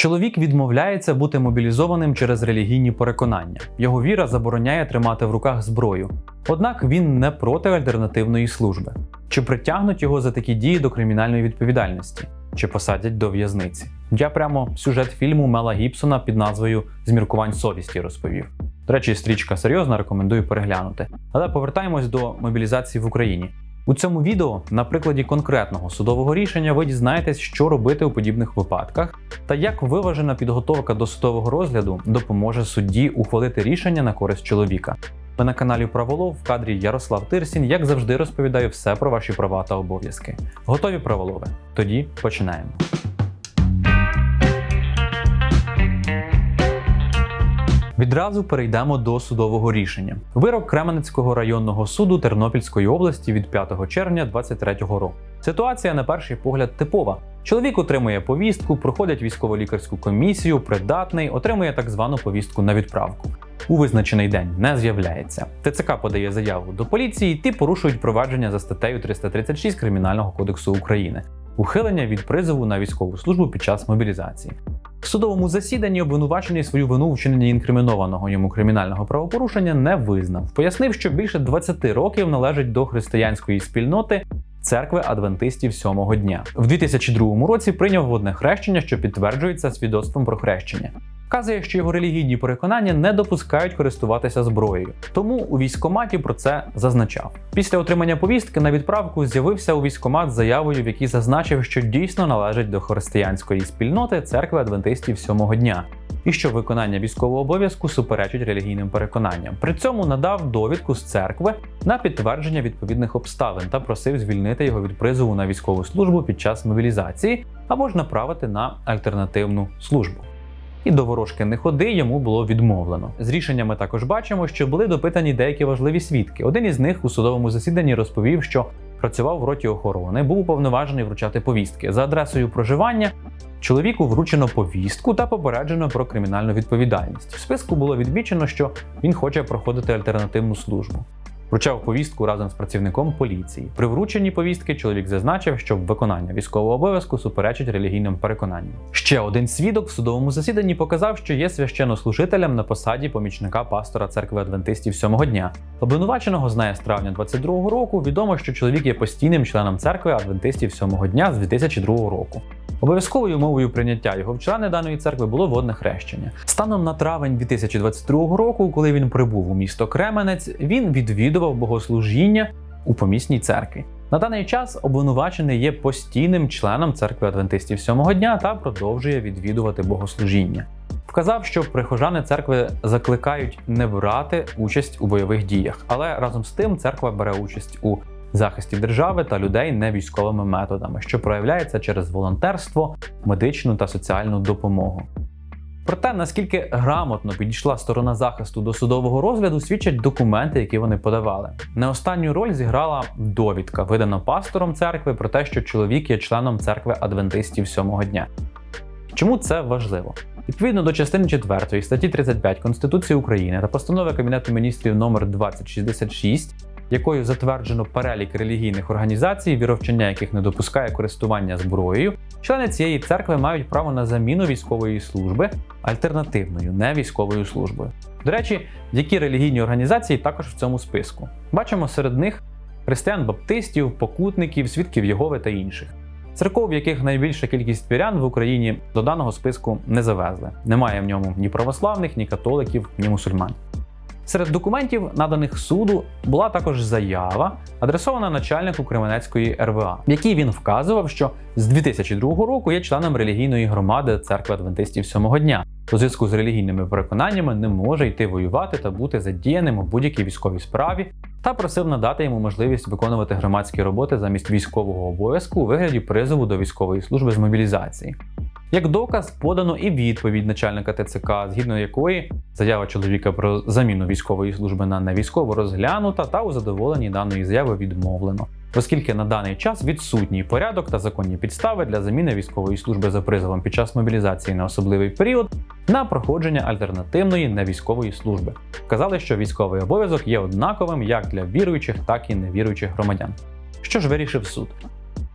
Чоловік відмовляється бути мобілізованим через релігійні переконання. Його віра забороняє тримати в руках зброю. Однак він не проти альтернативної служби. Чи притягнуть його за такі дії до кримінальної відповідальності, чи посадять до в'язниці? Я прямо сюжет фільму Мела Гібсона під назвою Зміркувань совісті розповів. До речі, стрічка серйозна, рекомендую переглянути. Але повертаємось до мобілізації в Україні. У цьому відео на прикладі конкретного судового рішення ви дізнаєтесь, що робити у подібних випадках, та як виважена підготовка до судового розгляду допоможе судді ухвалити рішення на користь чоловіка. Ми на каналі Праволов в кадрі Ярослав Тирсін, як завжди, розповідаю все про ваші права та обов'язки. Готові праволови? Тоді починаємо. Відразу перейдемо до судового рішення. Вирок Кременецького районного суду Тернопільської області від 5 червня 2023 року. Ситуація на перший погляд типова. Чоловік отримує повістку, проходить військово-лікарську комісію, придатний, отримує так звану повістку на відправку. У визначений день не з'являється. ТЦК подає заяву до поліції, ті порушують провадження за статтею 336 Кримінального кодексу України. Ухилення від призову на військову службу під час мобілізації. В судовому засіданні обвинувачений свою вину вчиненні інкримінованого йому кримінального правопорушення не визнав. Пояснив, що більше 20 років належить до християнської спільноти церкви адвентистів сьомого дня. В 2002 році прийняв водне хрещення, що підтверджується свідоцтвом про хрещення. Вказує, що його релігійні переконання не допускають користуватися зброєю, тому у військкоматі про це зазначав. Після отримання повістки на відправку з'явився у військкомат з заявою, в якій зазначив, що дійсно належить до християнської спільноти церкви адвентистів сьомого дня, і що виконання військового обов'язку суперечить релігійним переконанням. При цьому надав довідку з церкви на підтвердження відповідних обставин та просив звільнити його від призову на військову службу під час мобілізації або ж направити на альтернативну службу. І до ворожки не ходи йому було відмовлено. З рішення ми також бачимо, що були допитані деякі важливі свідки. Один із них у судовому засіданні розповів, що працював в роті охорони, був уповноважений вручати повістки за адресою проживання. Чоловіку вручено повістку та попереджено про кримінальну відповідальність. В списку було відмічено, що він хоче проходити альтернативну службу. Вручав повістку разом з працівником поліції. При врученні повістки чоловік зазначив, що виконання військового обов'язку суперечить релігійним переконанням. Ще один свідок в судовому засіданні показав, що є священнослужителем на посаді помічника пастора церкви адвентистів сьомого дня. Обвинуваченого знає з травня 22-го року. Відомо, що чоловік є постійним членом церкви адвентистів сьомого дня з 2002 року. Обов'язковою умовою прийняття його в члени даної церкви було водне хрещення. Станом на травень 2022 року, коли він прибув у місто Кременець, він відвідував богослужіння у помісній церкві. На даний час обвинувачений є постійним членом церкви адвентистів сьомого дня та продовжує відвідувати богослужіння. Вказав, що прихожани церкви закликають не брати участь у бойових діях, але разом з тим церква бере участь у захисті держави та людей не військовими методами, що проявляється через волонтерство, медичну та соціальну допомогу. Про те, наскільки грамотно підійшла сторона захисту до судового розгляду, свідчать документи, які вони подавали. Не останню роль зіграла довідка, видана пастором церкви про те, що чоловік є членом церкви адвентистів сьомого дня. Чому це важливо? Відповідно до частини 4 статті 35 Конституції України та постанови Кабінету міністрів номер 2066 якою затверджено перелік релігійних організацій, віровчення яких не допускає користування зброєю, члени цієї церкви мають право на заміну військової служби альтернативною не військовою службою. До речі, які релігійні організації також в цьому списку. Бачимо серед них християн-баптистів, покутників, свідків Єгови та інших. Церков, в яких найбільша кількість вірян в Україні до даного списку не завезли. Немає в ньому ні православних, ні католиків, ні мусульман. Серед документів, наданих суду, була також заява, адресована начальнику Кременецької РВА, в якій він вказував, що з 2002 року є членом релігійної громади церкви адвентистів сьомого дня. У зв'язку з релігійними переконаннями не може йти воювати та бути задіяним у будь-якій військовій справі, та просив надати йому можливість виконувати громадські роботи замість військового обов'язку у вигляді призову до військової служби з мобілізації. Як доказ подано і відповідь начальника ТЦК, згідно якої заява чоловіка про заміну військової служби на невійськову розглянута та у задоволенні даної заяви відмовлено, оскільки на даний час відсутній порядок та законні підстави для заміни військової служби за призовом під час мобілізації на особливий період на проходження альтернативної невійськової служби. Вказали, що військовий обов'язок є однаковим як для віруючих, так і невіруючих громадян. Що ж вирішив суд?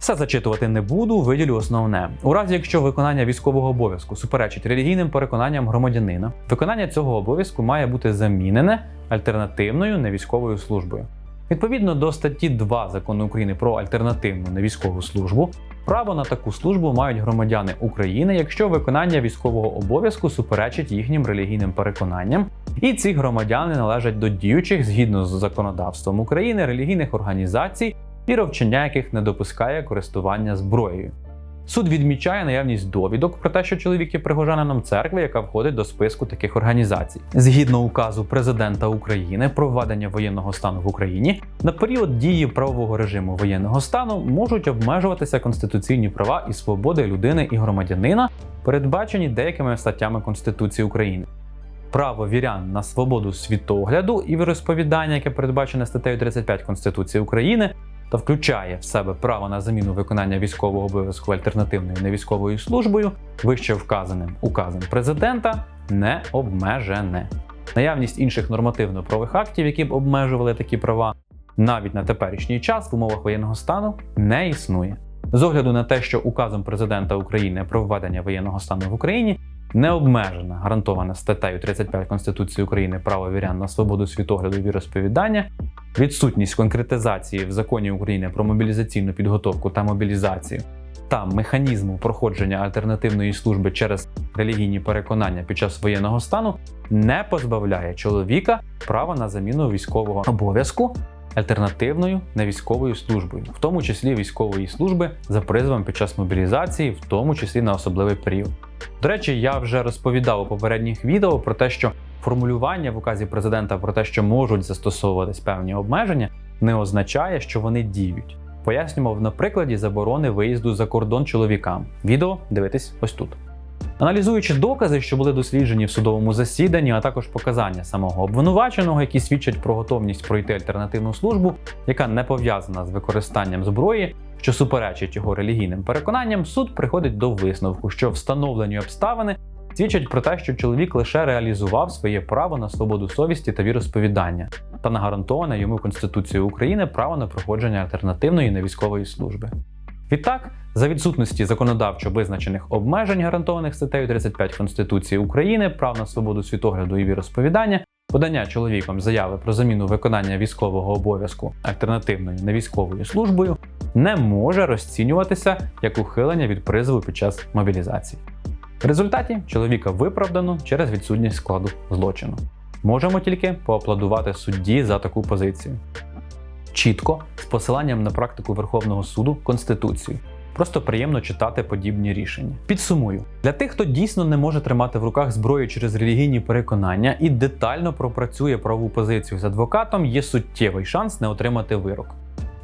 Все зачитувати не буду, виділю основне. У разі, якщо виконання військового обов'язку суперечить релігійним переконанням громадянина, виконання цього обов'язку має бути замінене альтернативною невійськовою службою. Відповідно до статті 2 закону України про альтернативну невійськову службу, право на таку службу мають громадяни України, якщо виконання військового обов'язку суперечить їхнім релігійним переконанням, і ці громадяни належать до діючих згідно з законодавством України релігійних організацій, віровчення яких не допускає користування зброєю. Суд відмічає наявність довідок про те, що чоловік є пригожанином церкви, яка входить до списку таких організацій. Згідно указу президента України про введення воєнного стану в Україні, на період дії правового режиму воєнного стану можуть обмежуватися конституційні права і свободи людини і громадянина, передбачені деякими статтями Конституції України. Право вірян на свободу світогляду і віросповідання, яке передбачене статтею 35 Конституції України, та включає в себе право на заміну виконання військового обов'язку альтернативною невійськовою службою, вище вказаним указом президента, не обмежене. Наявність інших нормативно-правових актів, які б обмежували такі права, навіть на теперішній час в умовах воєнного стану не існує. З огляду на те, що указом президента України про введення воєнного стану в Україні не обмежена гарантована статтею 35 Конституції України право вірян на свободу світогляду і віросповідання, відсутність конкретизації в законі України про мобілізаційну підготовку та мобілізацію та механізму проходження альтернативної служби через релігійні переконання під час воєнного стану не позбавляє чоловіка права на заміну військового обов'язку альтернативною невійськовою службою, в тому числі військової служби за призовом під час мобілізації, в тому числі на особливий період. До речі, я вже розповідав у попередніх відео про те, що формулювання в указі президента про те, що можуть застосовуватись певні обмеження, не означає, що вони діють. Пояснював на прикладі заборони виїзду за кордон чоловікам. Відео дивитись ось тут. Аналізуючи докази, що були досліджені в судовому засіданні, а також показання самого обвинуваченого, які свідчать про готовність пройти альтернативну службу, яка не пов'язана з використанням зброї, що суперечить його релігійним переконанням, суд приходить до висновку, що встановлені обставини свідчать про те, що чоловік лише реалізував своє право на свободу совісті та віросповідання та на гарантоване йому Конституцією України право на проходження альтернативної невійськової служби. Відтак, за відсутності законодавчо визначених обмежень, гарантованих статтею 35 Конституції України, прав на свободу світогляду і віросповідання, подання чоловіком заяви про заміну виконання військового обов'язку альтернативною невійськовою службою не може розцінюватися як ухилення від призову під час мобілізації. В результаті чоловіка виправдано через відсутність складу злочину. Можемо тільки поаплодувати судді за таку позицію. Чітко, з посиланням на практику Верховного суду Конституцію. Просто приємно читати подібні рішення. Підсумую, для тих, хто дійсно не може тримати в руках зброю через релігійні переконання і детально пропрацює правову позицію з адвокатом, є суттєвий шанс не отримати вирок.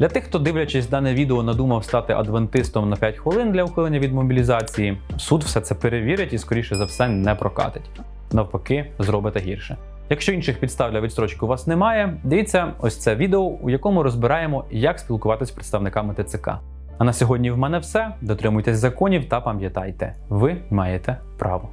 Для тих, хто дивлячись дане відео, надумав стати адвентистом на 5 хвилин для ухилення від мобілізації, суд все це перевірить і, скоріше за все, не прокатить. Навпаки, зробите гірше. Якщо інших підстав для відстрочки у вас немає, дивіться ось це відео, у якому розбираємо, як спілкуватися з представниками ТЦК. А на сьогодні в мене все. Дотримуйтесь законів та пам'ятайте, ви маєте право.